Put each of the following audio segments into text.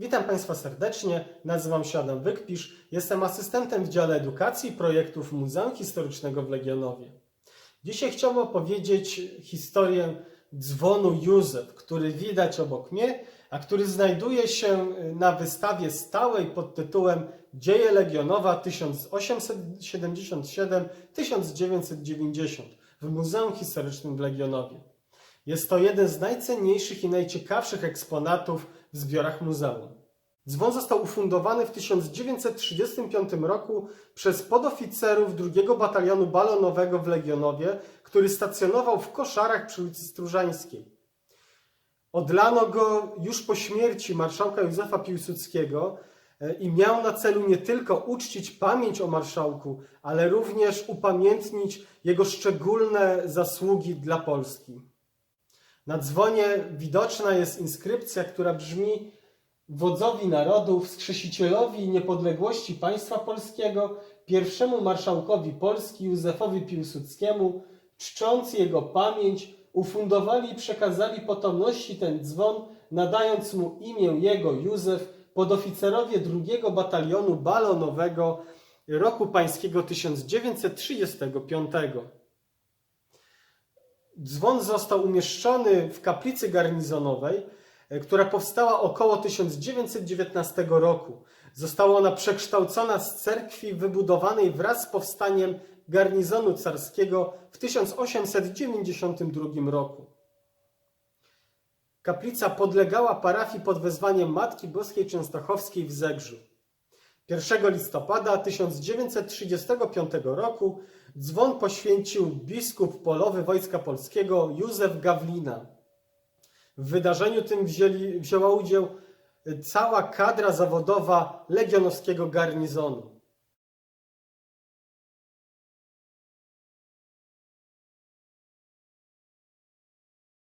Witam Państwa serdecznie, nazywam się Adam Wykpisz, jestem asystentem w dziale edukacji i projektów Muzeum Historycznego w Legionowie. Dzisiaj chciałbym opowiedzieć historię dzwonu Józef, który widać obok mnie, a który znajduje się na wystawie stałej pod tytułem Dzieje Legionowa 1877-1990 w Muzeum Historycznym w Legionowie. Jest to jeden z najcenniejszych i najciekawszych eksponatów w zbiorach muzeum. Dzwon został ufundowany w 1935 roku przez podoficerów II Batalionu Balonowego w Legionowie, który stacjonował w koszarach przy ulicy Stróżańskiej. Odlano go już po śmierci marszałka Józefa Piłsudskiego e, i miał na celu nie tylko uczcić pamięć o marszałku, ale również upamiętnić jego szczególne zasługi dla Polski. Na dzwonie widoczna jest inskrypcja, która brzmi Wodzowi narodów, skrzesicielowi niepodległości państwa polskiego, pierwszemu marszałkowi Polski Józefowi Piłsudskiemu, czcząc jego pamięć, ufundowali i przekazali potomności ten dzwon, nadając mu imię jego Józef, podoficerowie drugiego batalionu balonowego roku pańskiego 1935. Dzwon został umieszczony w kaplicy garnizonowej, e, która powstała około 1919 roku. Została ona przekształcona z cerkwi wybudowanej wraz z powstaniem garnizonu carskiego w 1892 roku. Kaplica podlegała parafii pod wezwaniem Matki Boskiej Częstochowskiej w Zegrzu. 1 listopada 1935 roku dzwon poświęcił biskup polowy Wojska Polskiego Józef Gawlina. W wydarzeniu tym wzięli, wzięła udział cała kadra zawodowa legionowskiego garnizonu.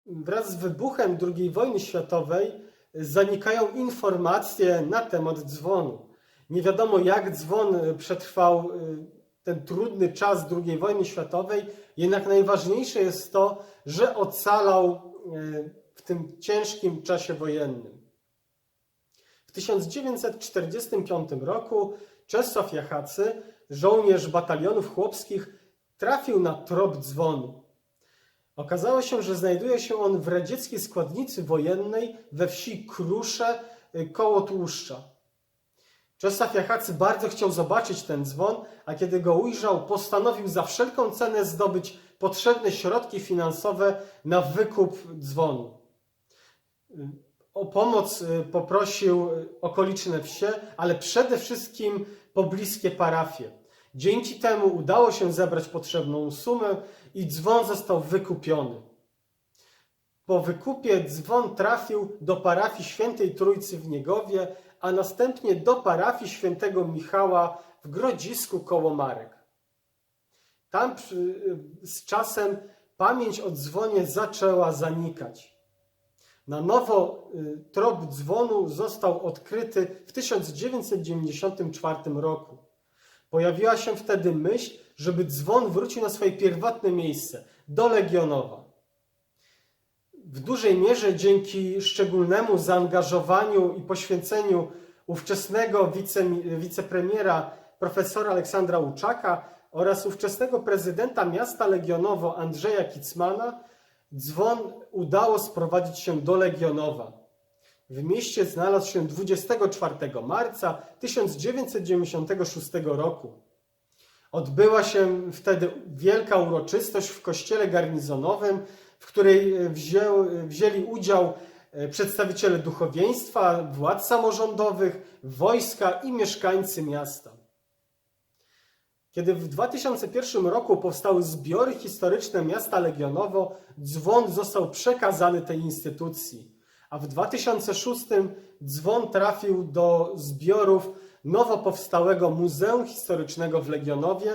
Wraz z wybuchem II wojny światowej zanikają informacje na temat dzwonu. Nie wiadomo, jak dzwon przetrwał y, ten trudny czas II wojny światowej, jednak najważniejsze jest to, że ocalał y, w tym ciężkim czasie wojennym. W 1945 roku Czesław Jachacy, żołnierz batalionów chłopskich, trafił na trop dzwonu. Okazało się, że znajduje się on w radzieckiej składnicy wojennej we wsi Krusze y, koło Tłuszcza. Czesław Jachacy bardzo chciał zobaczyć ten dzwon, a kiedy go ujrzał, postanowił za wszelką cenę zdobyć potrzebne środki finansowe na wykup dzwonu. O pomoc y, poprosił okoliczne wsie, ale przede wszystkim pobliskie parafie. Dzięki temu udało się zebrać potrzebną sumę i dzwon został wykupiony. Po wykupie dzwon trafił do parafii Świętej Trójcy w Niegowie, a następnie do parafii Świętego Michała w Grodzisku koło Marek. Tam z czasem pamięć o dzwonie zaczęła zanikać. Na nowo y, trop dzwonu został odkryty w 1994 roku. Pojawiła się wtedy myśl, żeby dzwon wrócił na swoje pierwotne miejsce, do Legionowa. W dużej mierze dzięki szczególnemu zaangażowaniu i poświęceniu ówczesnego wice, wicepremiera profesora Aleksandra Łuczaka oraz ówczesnego prezydenta miasta Legionowo Andrzeja Kicmana, dzwon udało sprowadzić się do Legionowa. W mieście znalazł się 24 marca 1996 roku. Odbyła się wtedy wielka uroczystość w kościele garnizonowym, w której wzięł, wzięli udział przedstawiciele duchowieństwa, władz samorządowych, wojska i mieszkańcy miasta. Kiedy w 2001 roku powstały zbiory historyczne miasta Legionowo, dzwon został przekazany tej instytucji, a w 2006 dzwon trafił do zbiorów nowo powstałego Muzeum Historycznego w Legionowie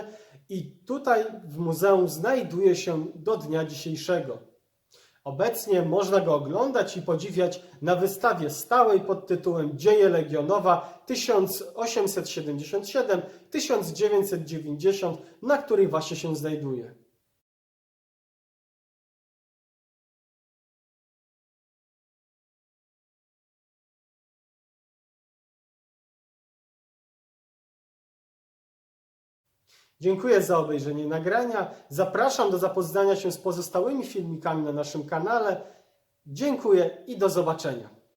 i tutaj w muzeum znajduje się do dnia dzisiejszego. Obecnie można go oglądać i podziwiać na wystawie stałej pod tytułem Dzieje Legionowa 1877-1990, na której właśnie się znajduje. Dziękuję za obejrzenie nagrania. Zapraszam do zapoznania się z pozostałymi filmikami na naszym kanale. Dziękuję i do zobaczenia.